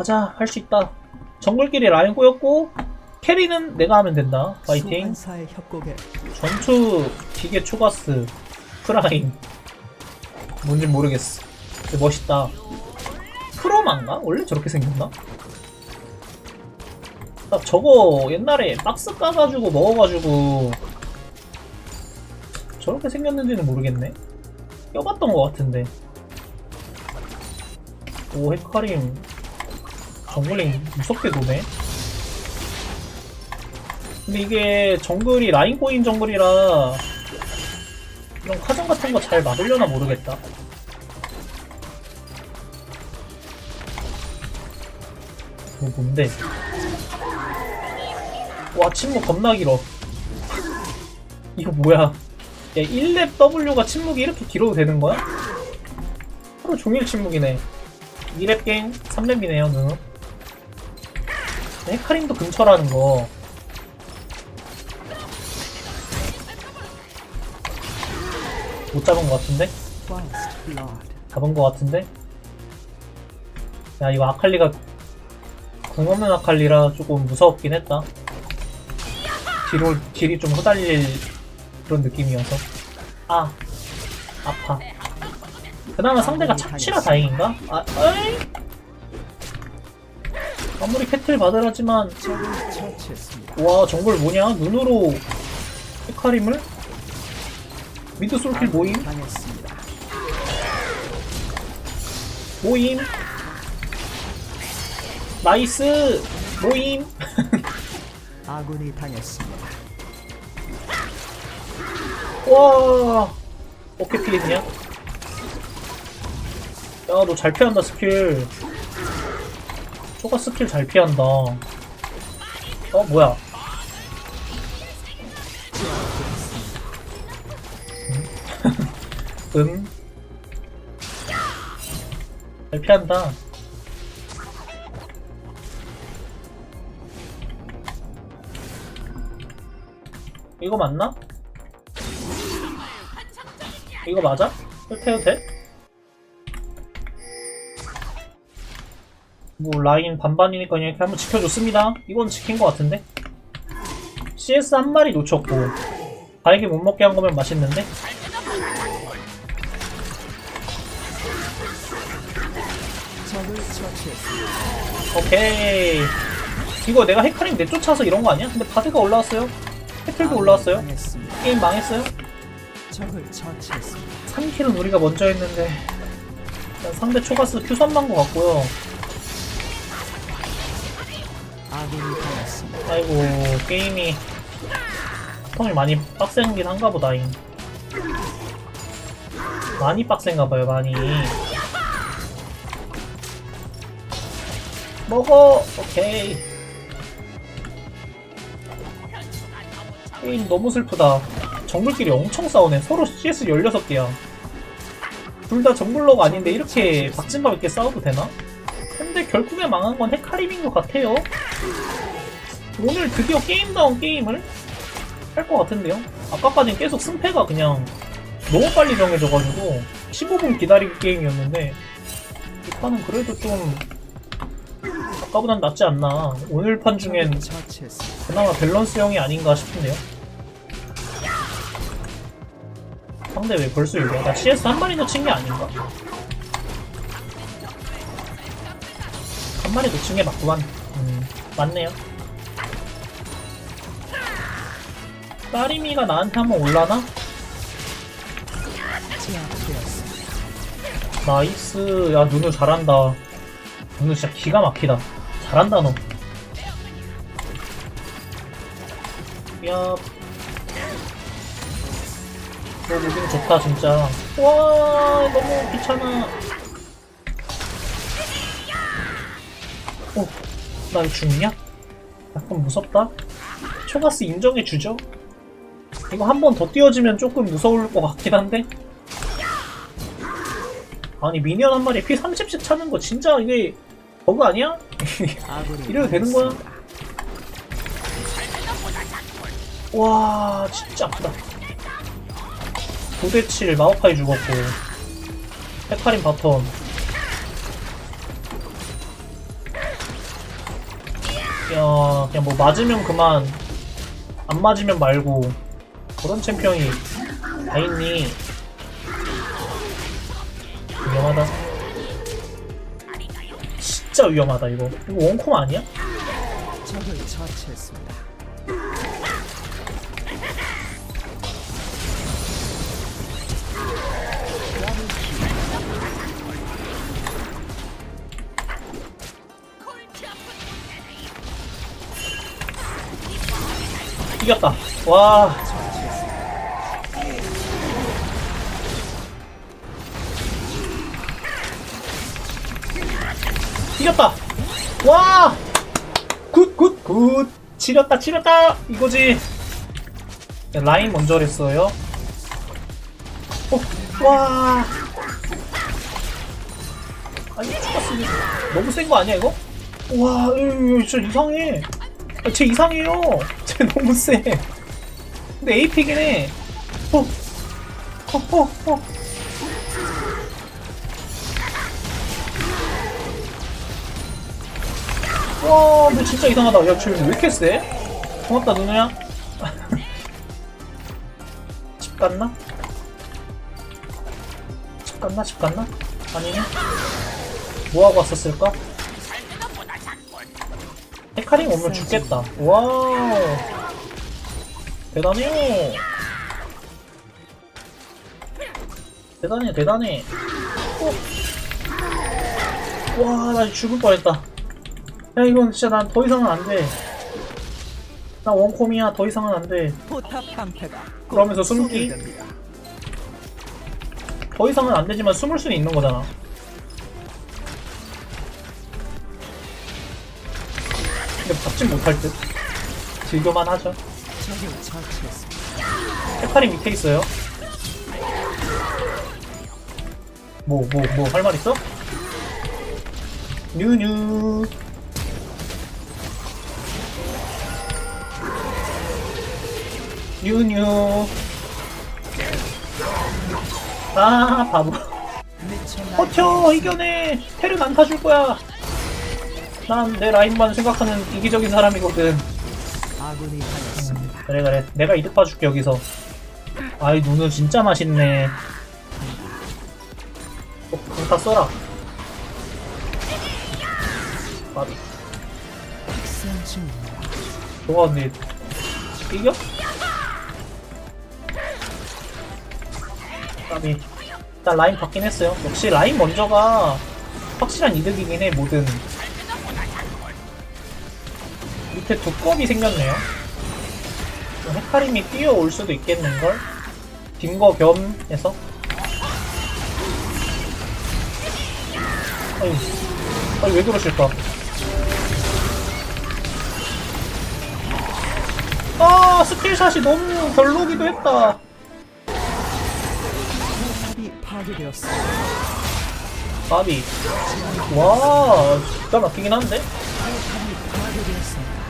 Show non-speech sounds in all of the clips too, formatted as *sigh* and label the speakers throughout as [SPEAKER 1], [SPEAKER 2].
[SPEAKER 1] 가자 할 수 있다. 정글끼리 라인 꼬였고 캐리는 내가 하면 된다. 파이팅. 전투 기계 초가스 프라임. 뭔지 모르겠어. 근데 멋있다. 프로만가? 원래 저렇게 생겼나? 나 저거 옛날에 박스 까가지고 먹어가지고 저렇게 생겼는지는 모르겠네. 껴봤던 것 같은데. 오 헤카림 정글링 무섭게 도네 근데 이게 정글이 라인 꼬인 정글이라 이런 카정 같은 거 잘 막으려나 모르겠다. 이거 뭔데? 와 침묵 겁나 길어. *laughs* 이거 뭐야? 야 1렙 W가 침묵이 이렇게 길어도 되는 거야? 하루 종일 침묵이네. 2렙 갱 3렙이네요 누누. 헤카림도 근처라는 거. 못 잡은 것 같은데? 잡은 것 같은데? 야 이거 아칼리가 궁 없는 아칼리라 조금 무섭긴 했다 뒤로 딜이 좀 후달릴 그런 느낌이어서 아 아파 그나마 상대가 착취라 다행인가? 아 어이 아무리 캐틀 받으라지만. 와 정글 뭐냐 눈으로 헤카림을 미드 솔킬 모임. 모임 나이스 모임 *laughs*
[SPEAKER 2] 아군이 당했습니다.
[SPEAKER 1] 와 어떻게 피했냐? 야너 잘 피한다 스킬 초가 스킬 잘 피한다 어 뭐야 *laughs* 음. 잘 피한다 이거 맞나? 이거 맞아? 이렇게 해도 돼? 뭐 라인 반반이니까 그냥 이렇게 한번 지켜줬습니다 이건 지킨 것 같은데 CS 한 마리 놓쳤고 바에게 못 먹게 한 거면 맛있는데. 오케이 이거 내가 헤카림 내쫓아서 이런 거 아니야? 근데 바드가 올라왔어요 해틀도 올라왔어요. 게임 망했어요
[SPEAKER 2] 적을 처치했습니다.
[SPEAKER 1] 3킬은 우리가 먼저 했는데 상대 초가스 큐 선만 것 같고요
[SPEAKER 2] 아군이 당했습니다.
[SPEAKER 1] 아이고 게임이 턴이 많이 빡센긴 한가 보다잉. 많이 빡센가 봐요 많이. 먹어! 오케이. 게임 너무 슬프다. 정글끼리 엄청 싸우네. 서로 CS 16개야. 둘 다 정글러가 아닌데 이렇게 박진감 있게 싸워도 되나? 근데 결국에 망한 건 헤카림인 것 같아요 오늘 드디어 게임다운 게임을 할 것 같은데요? 아까까진 계속 승패가 그냥 너무 빨리 정해져가지고 15분 기다리기 게임이었는데 이 판은 그래도 좀 아까보단 낫지 않나 오늘 판 중엔. 그나마 밸런스형이 아닌가 싶은데요 상대 왜 벌써 이거야? 나 CS 한 마리 놓친 게 아닌가? 한 마리 놓친 게 맞구만 음 맞네요 따리미가 나한테 한번 올라나? 나이스 야 누누 잘한다 누누 진짜 기가 막히다 잘한다 너 야. 너 무빙 좋다 진짜 와 너무 귀찮아 어? 나 죽냐? 약간 무섭다 초가스 인정해주죠? 이거 한 번 더 띄워지면 조금 무서울 것 같긴 한데 아니 미니언 한 마리 피 30씩 차는 거 진짜 이게 버그 아니야? *laughs* 이래도 되는 거야? 와 진짜 아프다 9대7 마오카이 죽었고 헤카림 바텀 야, 그냥 뭐 맞으면 그만, 안 맞으면 말고 그런 챔피언이 다 있니? 위험하다. 진짜 위험하다 이거. 이거 원콤 아니야?
[SPEAKER 2] 적을 처치했습니다.
[SPEAKER 1] 이겼다. 와. 이겼다. 와. 굿, 굿, 굿. 치렸다, 치렸다. 이거지. 네, 라인 먼저 했어요. 어, 와. 아니. 이거. 너무 센 거 아니야, 이거? 와, 이거 진짜 이상해. 아, 쟤 이상해요. *laughs* 쟤 너무 세. 근데 AP긴 해. 어, 어, 어, 어. 와, 근데 진짜 이상하다. 야, 쟤왜 이렇게 세? 고맙다, 누누야. *laughs* 집 갔나? 집 갔나? 집 갔나? 아니네. 뭐하고 왔었을까? 헤카림 오면 죽겠다. 와우. 대단해요. 대단해, 대단해. 어. 와, 나 죽을 뻔했다. 야, 이건 진짜 난 더 이상은 안 돼. 나 원콤이야, 더 이상은 안 돼.
[SPEAKER 2] 포탑 방패가
[SPEAKER 1] 그러면서 숨기.
[SPEAKER 2] 소멸됩니다.
[SPEAKER 1] 더 이상은 안 되지만 숨을 수는 있는 거잖아. 근데 잡진 못할 듯. 즐겨만 하죠.
[SPEAKER 2] 적을 처치했습니다.
[SPEAKER 1] 헤카리 밑에 있어요. 뭐, 뭐, 뭐, 할 말 있어? 뉴뉴. 뉴뉴. 아, 바보. 버텨, 이겨내. 테를 안 타줄 거야. 난 내 라인만 생각하는 이기적인 사람이거든. 그래 그래 내가 이득 봐줄게 여기서 아이 눈은 진짜 맛있네 어, 다 써라
[SPEAKER 2] 중
[SPEAKER 1] 너가 근데 이겨? 마비 일단 라인 받긴 했어요. 역시 라인 먼저가 확실한 이득이긴 해 뭐든. 밑에 두껍이 생겼네요. 헤카림이 뛰어올 수도 있겠는걸? 빈거 겸 해서? 아유, 아니 왜 그러실까? 아 스킬샷이 너무 별로기도 했다
[SPEAKER 2] 파괴되었습니다.
[SPEAKER 1] 바비 와 기가 막히긴 한데?
[SPEAKER 2] 파괴되었습니다.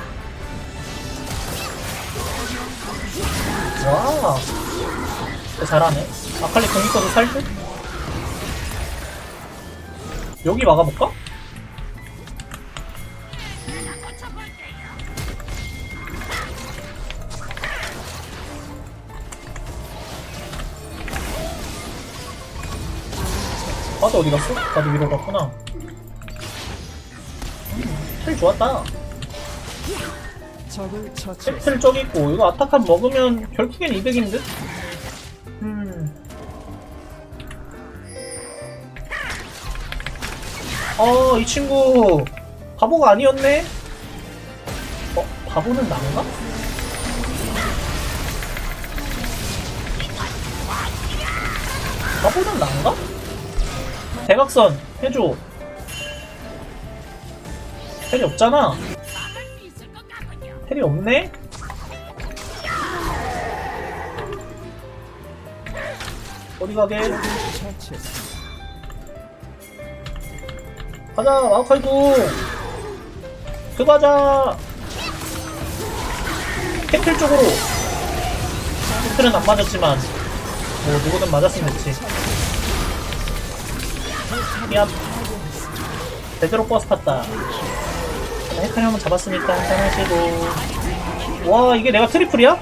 [SPEAKER 1] 와 잘하네 아칼리 공 있어도 살 듯? 여기 막아볼까? 바드 어디 갔어? 바드 위로 갔구나 음, 텔 좋았다. 캡틀 저기 있고 이거 아타칸 먹으면 결국엔 이득인 듯? 음. 어, 이 친구 바보가 아니었네? 어, 바보는 난가? 바보는 난가? 대각선 해줘. 텔이 없잖아. 텔이 없네? 어디 가게? 가자 마우카이도 들어가자 캡틀 쪽으로 캡틀은 안 맞았지만 뭐 누구든 맞았으면 됐지 미안. 제대로 버스 탔다. 헤카리 한번 잡았으니까 한잔 하시고. 와 이게 내가 트리플이야?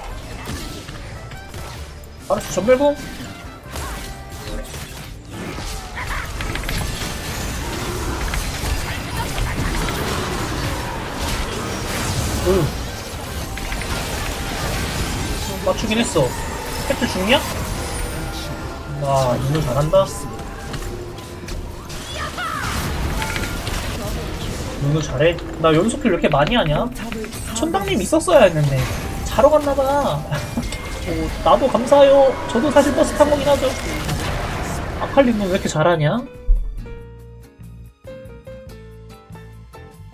[SPEAKER 1] 바로 전멸공 으 맞추긴 했어. 팩트 죽냐? 와 눈을 잘한다 눈을 잘해? 나 연속킬 왜 이렇게 많이 하냐? 천당님 있었어야 했는데. 자러 갔나봐. 오, *laughs* 나도 감사해요. 저도 사실 버스 탄 거긴 하죠. 아칼리 넌왜 이렇게 잘하냐?